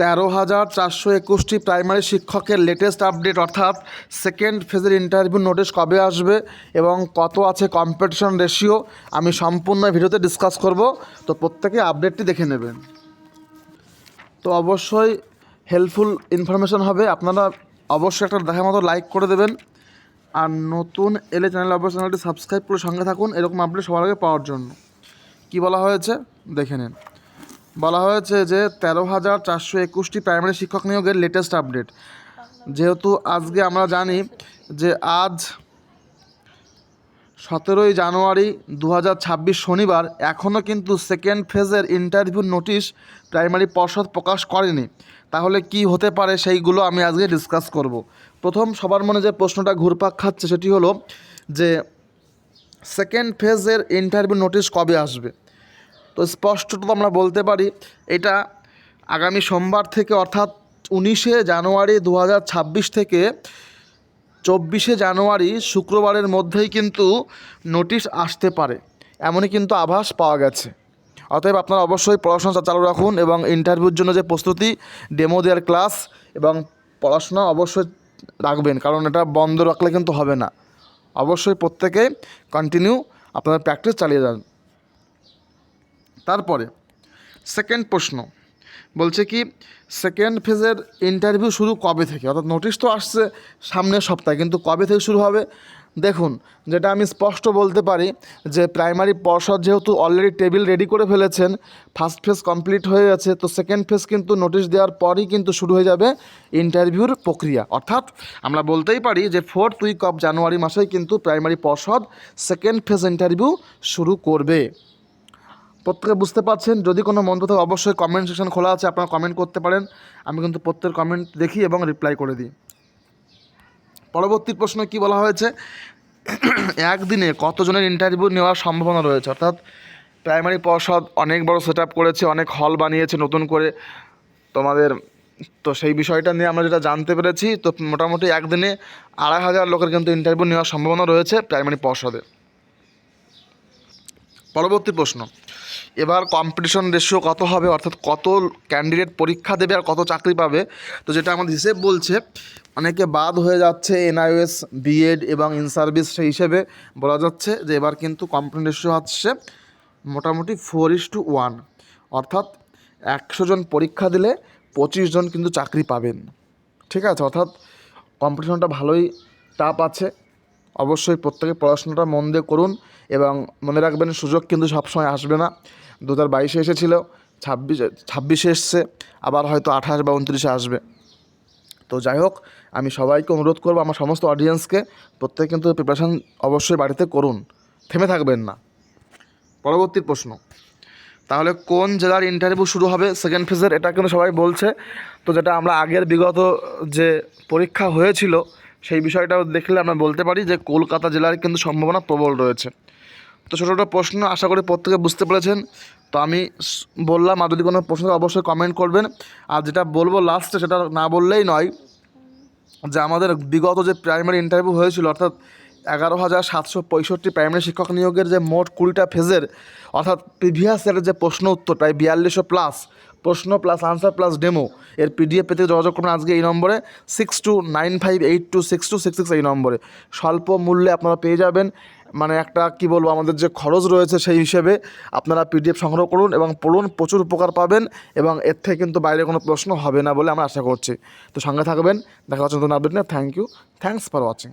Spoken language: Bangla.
তেরো হাজার চারশো একুশটি প্রাইমারি শিক্ষকের লেটেস্ট আপডেট অর্থাৎ সেকেন্ড ফেজের ইন্টারভিউ নোটিশ কবে আসবে এবং কত আছে কম্পিটিশন রেশিও আমি সম্পূর্ণ ভিডিওতে ডিসকাস করব। তো প্রত্যেকে আপডেটটি দেখে নেবেন। তো অবশ্যই হেল্পফুল ইনফরমেশন হবে। আপনারা অবশ্যই একটা দেখার মতো লাইক করে দেবেন। আর নতুন এলে চ্যানেল অবশ্যই চ্যানেলটি সাবস্ক্রাইব করে সঙ্গে থাকুন। এরকম আপডেট সবার আগে পাওয়ার জন্য। কি বলা হয়েছে? দেখে নিন। বলা হয়েছে যে তেরো হাজার চারশো একুশটি প্রাইমারি শিক্ষক নিয়োগের লেটেস্ট আপডেট যেহেতু আজকে আমরা জানি যে আজ সতেরোই জানুয়ারি দু শনিবার এখনও কিন্তু সেকেন্ড ফেজের ইন্টারভিউ নোটিশ প্রাইমারি পর্ষদ প্রকাশ করেনি। তাহলে কি হতে পারে সেইগুলো আমি আজকে ডিসকাস করব। প্রথম সবার মনে যে প্রশ্নটা ঘুরপাক খাচ্ছে সেটি হলো যে সেকেন্ড ফেজের ইন্টারভিউ নোটিশ কবে আসবে? তো স্পষ্টত আমরা বলতে পারি, এটা আগামী সোমবার থেকে অর্থাৎ উনিশে জানুয়ারি দু হাজার ছাব্বিশ থেকে চব্বিশে জানুয়ারি শুক্রবারের মধ্যেই কিন্তু নোটিশ আসতে পারে। এমনই কিন্তু আভাস পাওয়া গেছে। অতএব আপনারা অবশ্যই পড়াশোনা চালু রাখুন এবং ইন্টারভিউর জন্য যে প্রস্তুতি ডেমো দেওয়ার ক্লাস এবং পড়াশোনা অবশ্যই রাখবেন, কারণ এটা বন্ধ রাখলে কিন্তু হবে না। অবশ্যই প্রত্যেকে কন্টিনিউ আপনারা প্র্যাকটিস চালিয়ে যান। তারপরে সেকেন্ড প্রশ্ন। বলছে কি সেকেন্ড ফেজের ইন্টারভিউ শুরু কবে থেকে? অর্থাৎ নোটিশ তো আসছে সামনের সপ্তাহে, কিন্তু কবে থেকে শুরু হবে? দেখুন, যেটা আমি স্পষ্ট বলতে পারি যে প্রাইমারি পর্ষদ যেহেতু অলরেডি টেবিল রেডি করে ফেলেছেন ফার্স্ট ফেজ কমপ্লিট হয়ে গেছে, তো সেকেন্ড ফেজ কিন্তু নোটিশ দেওয়ার পরই কিন্তু শুরু হয়ে যাবে ইন্টারভিউর প্রক্রিয়া। অর্থাৎ আমরা বলতেই পারি যে ফোর্থ উইক অফ জানুয়ারি মাসেই কিন্তু প্রাইমারি পর্ষদ সেকেন্ড ফেজ ইন্টারভিউ শুরু করবে। প্রত্যেকে বুঝতে পারছেন, যদি কোনো মন্তব্য থাকে, অবশ্যই কমেন্ট সেকশন খোলা আছে, আপনারা কমেন্ট করতে পারেন। আমি কিন্তু প্রত্যেক কমেন্ট দেখি এবং রিপ্লাই করে দিই। পরবর্তী প্রশ্ন কি বলা হয়েছে? একদিনে কতজনের ইন্টারভিউ নেওয়ার সম্ভাবনা রয়েছে? অর্থাৎ প্রাইমারি পর্ষদ অনেক বড় সেট করেছে, অনেক হল বানিয়েছে নতুন করে। তোমাদের, তো সেই বিষয়টা নিয়ে আমরা যেটা জানতে পেরেছি, তো মোটামুটি একদিনে আড়াই হাজার লোকের কিন্তু ইন্টারভিউ নেওয়ার সম্ভাবনা রয়েছে প্রাইমারি পর্ষদে। পরবর্তী প্রশ্ন। এবার কম্পিটিশন রেশিও কত হবে? অর্থাৎ কত ক্যান্ডিডেট পরীক্ষা দেবে আর কত চাকরি পাবে? তো যেটা আমাদের হিসেব বলছে, অনেকে বাদ হয়ে যাচ্ছে এনআইএস বিএড এবং ইন সার্ভিস সেই হিসেবে। বলা যাচ্ছে যে এবার কিন্তু কম্পিটিশন রেশিও হচ্ছে মোটামুটি ফোর ইস টু ওয়ান অর্থাৎ একশো জন পরীক্ষা দিলে পঁচিশ জন কিন্তু চাকরি পাবেন। ঠিক আছে? অর্থাৎ কম্পিটিশনটা ভালোই টাপ আছে। অবশ্যই প্রত্যেকে পড়াশোনাটা মন দিয়ে করুন। এবং মনে রাখবেন সুযোগ কিন্তু সবসময় আসবে না। দু হাজার বাইশে এসেছিল, ছাব্বিশে ছাব্বিশে এসছে, আবার হয়তো আঠাশ বা উনত্রিশে আসবে। তো যাই হোক, আমি সবাইকে অনুরোধ করব আমার সমস্ত অডিয়েন্সকে প্রত্যেক কিন্তু প্রিপারেশান অবশ্যই বাড়িতে করুন, থেমে থাকবেন না। পরবর্তী প্রশ্ন, তাহলে কোন জেলার ইন্টারভিউ শুরু হবে? সেকেন্ড ফেজের এটা কিন্তু সবাই বলছে। তো যেটা আমরা আগের বিগত যে পরীক্ষা হয়েছিল, সেই বিষয়টাও দেখলে আমরা বলতে পারি যে কলকাতা জেলার কিন্তু সম্ভাবনা প্রবল রয়েছে। তো ছোটো ছোটো প্রশ্ন আশা করি প্রত্যেকে বুঝতে পেরেছেন। তো আমি বললাম, আর যদি কোনো প্রশ্ন অবশ্যই কমেন্ট করবেন। আর যেটা বলব লাস্টে সেটা না বললেই নয় যে আমাদের বিগত যে প্রাইমারি ইন্টারভিউ হয়েছিল, অর্থাৎ এগারো হাজার সাতশো পঁয়ষট্টি প্রাইমারি শিক্ষক নিয়োগের যে মোট কুড়িটা ফেজের অর্থাৎ প্রিভিয়াস ইয়ারের যে প্রশ্ন উত্তর, প্রায় বিয়াল্লিশশো প্লাস প্রশ্ন প্লাস আনসার প্লাস ডেমো এর পিডিএফ পেতে যোগাযোগ করুন আজকে এই নম্বরে six two nine five eight two six two six six এই নম্বরে। স্বল্প মূল্যে আপনারা পেয়ে যাবেন মানে একটা, কি বলব, আমাদের যে খরচ রয়েছে সেই হিসেবে আপনারা পিডিএফ সংগ্রহ করুন এবং পড়ুন, প্রচুর উপকার পাবেন এবং এর থেকে কিন্তু বাইরে কোনো প্রশ্ন হবে না বলে আমরা আশা করছি। তো সঙ্গে থাকবেন, দেখা হচ্ছে নতুন আপডেট না thank you thanks for watching